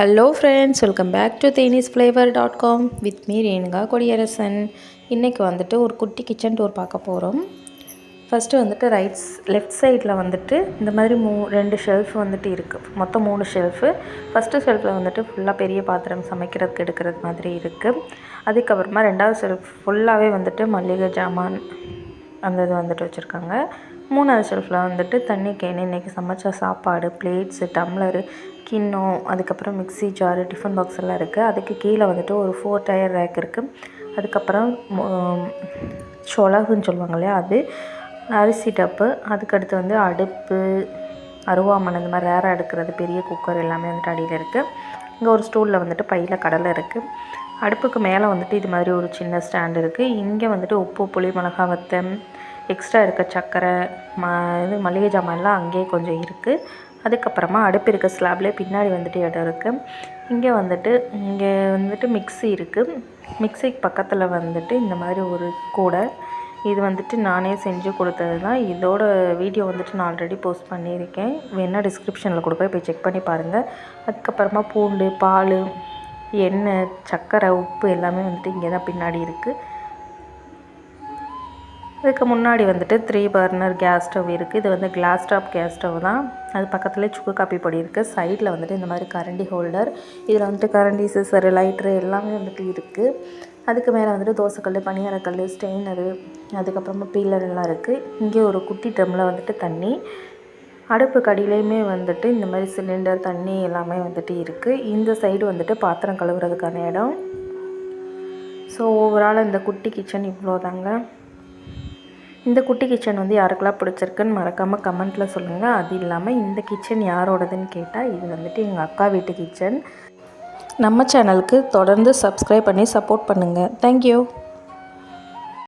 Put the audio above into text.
Hello friends welcome back to Thenis flavour dot com with me Renuka Kodiyarasan இன்றைக்கி வந்துட்டு ஒரு குட்டி kitchen tour பார்க்க போகிறோம் ஃபஸ்ட்டு வந்துட்டு ரைட்ஸ் லெஃப்ட் சைடில் வந்துட்டு இந்த மாதிரி மூ ரெண்டு ஷெல்ஃப் வந்துட்டு இருக்குது மொத்தம் மூணு ஷெல்ஃபு ஃபஸ்ட்டு ஷெல்ஃபில் வந்துட்டு ஃபுல்லாக பெரிய பாத்திரம் சமைக்கிறதுக்கு எடுக்கிறது மாதிரி இருக்குது அதுக்கப்புறமா ரெண்டாவது ஷெல்ஃப் ஃபுல்லாகவே வந்துட்டு மல்லிகை ஜாமான் அந்த இது வந்துட்டு வச்சுருக்காங்க. மூணாவது ஷெல்ஃபில் வந்துட்டு தண்ணி கேனு இன்றைக்கி சமைச்ச சாப்பாடு பிளேட்ஸு டம்ளரு கிண்ணம் அதுக்கப்புறம் மிக்ஸி ஜாரு டிஃபன் பாக்ஸ் எல்லாம் இருக்குது அதுக்கு கீழே வந்துட்டு ஒரு ஃபோர் டயர் ரேக் இருக்குது அதுக்கப்புறம் சொலகுன்னு சொல்லுவாங்க இல்லையா அது. அரிசி டப்பு அதுக்கடுத்து வந்து அடுப்பு அருவாமனை இந்த மாதிரி ரேராக எடுக்கிறது பெரிய குக்கர் எல்லாமே வந்துட்டு அடியில் இருக்குது இங்கே ஒரு ஸ்டூலில் வந்துட்டு பையில் கடலை இருக்குது அடுப்புக்கு மேலே வந்துட்டு இது மாதிரி ஒரு சின்ன ஸ்டாண்ட் இருக்குது இங்கே வந்துட்டு உப்பு புளி மிளகா வத்தம் எக்ஸ்ட்ரா இருக்க சர்க்கரை ம இது மளிகை ஜாமான்லாம் அங்கேயே கொஞ்சம் இருக்குது அதுக்கப்புறமா அடுப்பு இருக்க ஸ்லாப்லேயே பின்னாடி வந்துட்டு இடம் இருக்குது இங்கே வந்துட்டு இங்கே வந்துட்டு மிக்ஸி இருக்குது மிக்ஸிக்கு பக்கத்தில் வந்துட்டு இந்த மாதிரி ஒரு கூடை. இது வந்துட்டு நானே செஞ்சு கொடுத்தது தான் இதோட வீடியோ வந்துட்டு நான் ஆல்ரெடி போஸ்ட் பண்ணியிருக்கேன். வேணால் டிஸ்கிரிப்ஷனில் கொடுக்குறேன் போய் செக் பண்ணி பாருங்கள் அதுக்கப்புறமா பூண்டு பால் எண்ணெய் சர்க்கரை உப்பு எல்லாமே வந்துட்டு இங்கே தான் பின்னாடி இருக்குது இதுக்கு முன்னாடி வந்துட்டு த்ரீ பர்னர் கேஸ் ஸ்டவ் இருக்குது இது வந்து கிளாஸ் டாப் கேஸ் ஸ்டவ் தான். அது பக்கத்துலேயே சுக்கு காப்பி பொடி இருக்குது சைடில் வந்துட்டு இந்த மாதிரி கரண்டி ஹோல்டர் இதில் வந்துட்டு கரண்டி சிசர் லைட்ரு எல்லாமே வந்துட்டு இருக்குது அதுக்கு மேலே வந்துட்டு தோசைக்கல் பனியாரக்கல் ஸ்டெயினரு அதுக்கப்புறமா பீலர் எல்லாம் இருக்குது இங்கே ஒரு குட்டி ட்ரம்மில் வந்துட்டு தண்ணி அடுப்பு கடியிலையுமே வந்துட்டு இந்த மாதிரி சிலிண்டர் தண்ணி எல்லாமே வந்துட்டு இருக்குது இந்த சைடு வந்துட்டு பாத்திரம் கழுவுறதுக்கான இடம். ஸோ ஓவரால் இந்த குட்டி கிச்சன் இவ்வளோ தாங்க இந்த குட்டி கிச்சன் வந்து யாருக்கெல்லாம் பிடிச்சிருக்குன்னு மறக்காமல் கமெண்ட்டில் சொல்லுங்கள் அது இல்லாமல் இந்த கிச்சன் யாரோடதுன்னு கேட்டால் இது வந்துட்டு எங்கள் அக்கா வீட்டு கிச்சன் நம்ம சேனலுக்கு தொடர்ந்து சப்ஸ்கிரைப் பண்ணி சப்போர்ட் பண்ணுங்கள் தேங்க்யூ